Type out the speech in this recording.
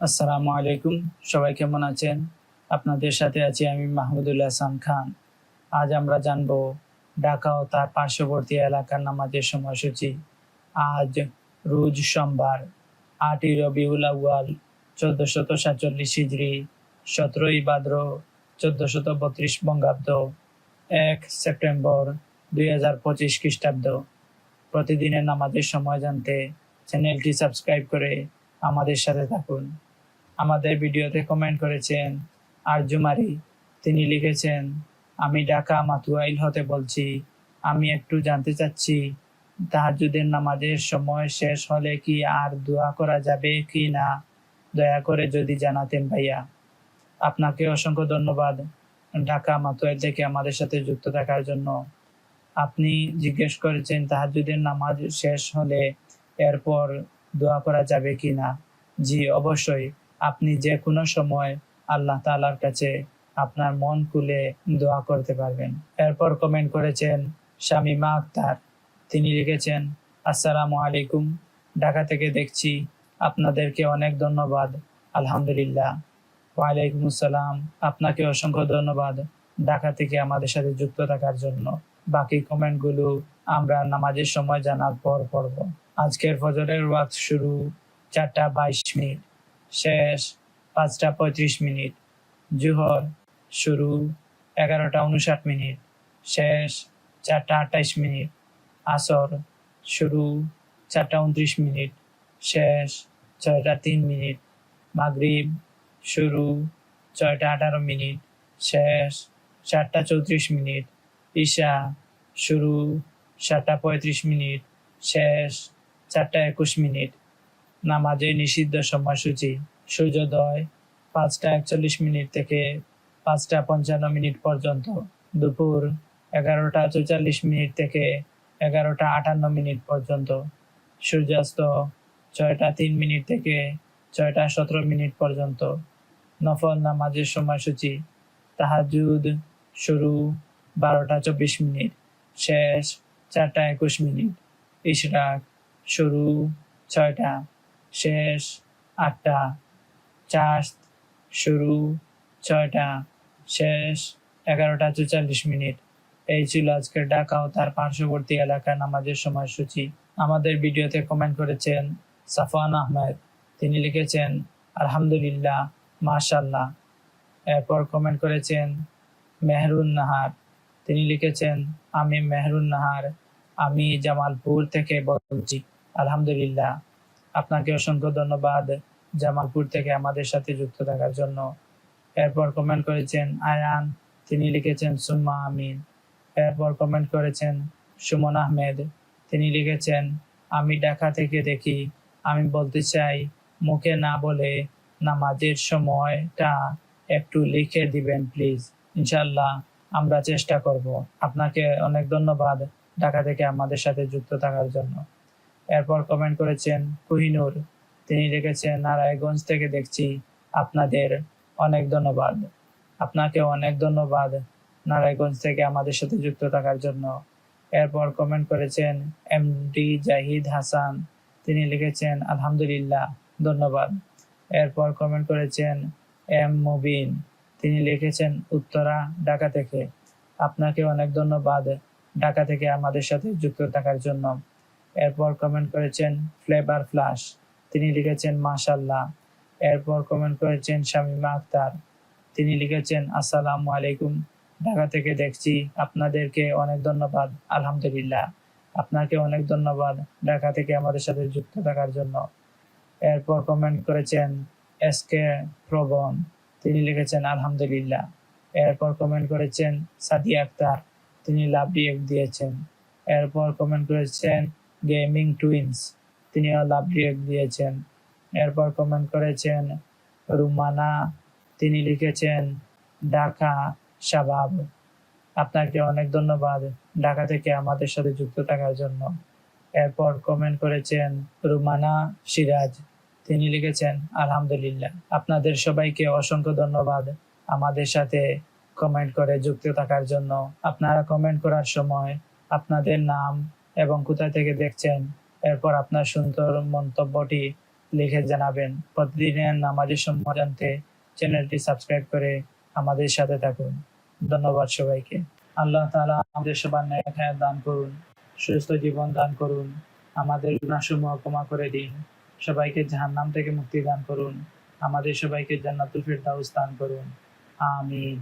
আসসালামু আলাইকুম। সবাই কেমন আছেন? আপনাদের সাথে আছি আমি মাহমুদুল হাসান খান। আজ আমরা জানব ঢাকা ও তার পার্শ্ববর্তী এলাকার নামাজের সময়সূচি। আজ রোজ সোমবার, আটই রবিউল আউয়াল, চোদ্দশত সাতচল্লিশ হিজড়ি সতেরোই ভাদ্র চোদ্দশত বত্রিশ বঙ্গাব্দ, এক সেপ্টেম্বর দুই হাজার পঁচিশ খ্রিস্টাব্দ। প্রতিদিনের নামাজের সময় জানতে চ্যানেলটি সাবস্ক্রাইব করে আমাদের সাথে থাকুন। আমাদের ভিডিওতে কমেন্ট করেছেন আরজুমারি তিনি লিখেছেন, আমি ঢাকা মাতুয়াইল হতে বলছি। আমি একটু জানতে চাচ্ছি, তাহাজুদের নামাজের সময় শেষ হলে কি আর দোয়া করা যাবে কি না? দয়া করে যদি জানাতেন ভাইয়া। আপনাকে অসংখ্য ধন্যবাদ ঢাকা মাতুয়াইল থেকে আমাদের সাথে যুক্ত থাকার জন্য। আপনি জিজ্ঞেস করেছেন, তাহাজুদের নামাজ শেষ হলে এরপর দোয়া করা যাবে কি না? জি, অবশ্যই। আপনি যে কোনো সময় আল্লাহ তালার কাছে আপনার মন খুলে দোয়া করতে পারবেন। এরপর কমেন্ট করেছেন শামিমা আক্তার। তিনি লিখেছেন, আসসালামু আলাইকুম। ঢাকা থেকে দেখছি আপনাদেরকে অনেক ধন্যবাদ। আলহামদুলিল্লাহ। ওয়ালাইকুম আসসালাম। আপনাকে অসংখ্য ধন্যবাদ ঢাকা থেকে আমাদের সাথে যুক্ত থাকার জন্য। বাকি কমেন্টগুলো আমরা নামাজের সময় জানার পর পড়ব। আজকের ফজরের ওয়াক্ত শুরু চারটা বাইশ মিনিট। শেষ পাঁচটা পঁয়ত্রিশ মিনিট। জুহর শুরু এগারোটা উনষাট মিনিট। শেষ চারটা আটাইশ মিনিট। আসর শুরু চারটা উনত্রিশ মিনিট। শেষ ছয়টা তিন মিনিট। মাগরিব শুরু ছয়টা আঠারো মিনিট। শেষ চারটা চৌত্রিশ মিনিট। ঈশা শুরু সাতটা পঁয়ত্রিশ মিনিট। শেষ চারটা একুশ মিনিট। নামাজের নিষিদ্ধ সময়সূচি। সূর্যোদয় পাঁচটা একচল্লিশ মিনিট থেকে পাঁচটা পঞ্চান্ন মিনিট পর্যন্ত। দুপুর এগারোটা চৌচল্লিশ মিনিট থেকে এগারোটা আটান্ন মিনিট পর্যন্ত। সূর্যাস্ত ছয়টা তিন মিনিট থেকে ছয়টা সতেরো মিনিট পর্যন্ত। নফল নামাজের সময়সূচি। তাহাজুদ শুরু বারোটা চব্বিশ মিনিট, শেষ চারটা একুশ মিনিট। ইশরাক শুরু ছয়টা। শেষ, আটটা চাষ শুরু, ছয়টা, শেষ, এগারোটা চুয়াল্লিশ মিনিট। এই ছিল আজকের ঢাকা ও তার পার্শ্ববর্তী এলাকার নামাজের সময়সূচি। আমাদের ভিডিওতে কমেন্ট করেছেন সাফান আহমেদ। তিনি লিখেছেন, আলহামদুলিল্লাহ মাশাল্লাহ এরপর কমেন্ট করেছেন, মেহরুন নাহার। তিনি লিখেছেন, আমি মেহরুন নাহার। আমি জামালপুর থেকে বলছি, আলহামদুলিল্লাহ। আপনাকে অসংখ্য ধন্যবাদ জামালপুর থেকে আমাদের সাথে যুক্ত থাকার জন্য। এরপর কমেন্ট করেছেন আয়ান, তিনি লিখেছেন সুম্মা আমিন। এরপর কমেন্ট করেছেন সুমন আহমেদ, তিনি লিখেছেন, আমি ঢাকা থেকে দেখি, আমি বলতে চাই, মুখে না বলে নামাজের সময়টা একটু লিখে দিবেন প্লিজ ইনশাল্লাহ আমরা চেষ্টা করব। আপনাকে অনেক ধন্যবাদ ঢাকা থেকে আমাদের সাথে যুক্ত থাকার জন্য। এরপর কমেন্ট করেছেন, কুহিনুর, তিনি লিখেছেন নারায়ণগঞ্জ থেকে দেখছি। আপনাদের অনেক ধন্যবাদ। আপনাকে অনেক ধন্যবাদ নারায়ণগঞ্জ থেকে আমাদের সাথে যুক্ত থাকার জন্য। এরপর কমেন্ট করেছেন এম ডি জাহিদ হাসান, তিনি লিখেছেন, আলহামদুলিল্লাহ, ধন্যবাদ। এরপর কমেন্ট করেছেন, এম মুবিন, তিনি লিখেছেন, উত্তরা, ঢাকা থেকে। আপনাকে অনেক ধন্যবাদ ঢাকা থেকে আমাদের সাথে যুক্ত থাকার জন্য। এরপর কমেন্ট করেছেন ফ্লেভার ফ্লাশ তিনি লিখেছেন মাশাল্লাহ এরপর কমেন্ট করেছেন, শামিমা আক্তার। তিনি লিখেছেন, আসসালামু আলাইকুম। ঢাকা থেকে দেখছি, আপনাদেরকে অনেক ধন্যবাদ, আলহামদুলিল্লাহ। আপনাকে অনেক ধন্যবাদ ঢাকা থেকে আমাদের সাথে যুক্ত থাকার জন্য। এরপর কমেন্ট করেছেন, এস কে প্রবণ। তিনি লিখেছেন, আলহামদুলিল্লাহ। এরপর কমেন্ট করেছেন, সাদিয়া আক্তার। তিনি লাভ রিয়েক্ট দিয়েছেন। এরপর কমেন্ট করেছেন গেমিং টুইন্স তিনিও লাভ রিয়েক্ট দিয়েছেন। এরপর কমেন্ট করেছেন, রুমানা। তিনি লিখেছেন, ঢাকা শাবাব। আপনাকে অনেক ধন্যবাদ ঢাকা থেকে আমাদের সাথে যুক্ত থাকার জন্য। এরপর কমেন্ট করেছেন, রুমানা সিরাজ। তিনি লিখেছেন, আলহামদুলিল্লাহ। আপনাদের সবাইকে অসংখ্য ধন্যবাদ আমাদের সাথে কমেন্ট করে যুক্ত থাকার জন্য। আপনারা কমেন্ট করার সময় আপনাদের নাম এবং কোথা থেকে দেখছেন? এরপর আপনার সুন্দর মন্তব্যটি লিখে জানাবেন। প্রতিদিনের নামাজের সময় জানতে চ্যানেলটি সাবস্ক্রাইব করে আমাদের সাথে থাকুন। ধন্যবাদ সবাইকে। আল্লাহ তাআলা আমাদের সবার ন্যায় দান করুন, সুস্থ জীবন দান করুন, আমাদের গুণাসমূহ ক্ষমা করে দিন। সবাইকে জাহান্নাম থেকে মুক্তি দান করুন, আমাদের সবাইকে জান্নাতুল ফিরদাউস দান করুন। আমিন।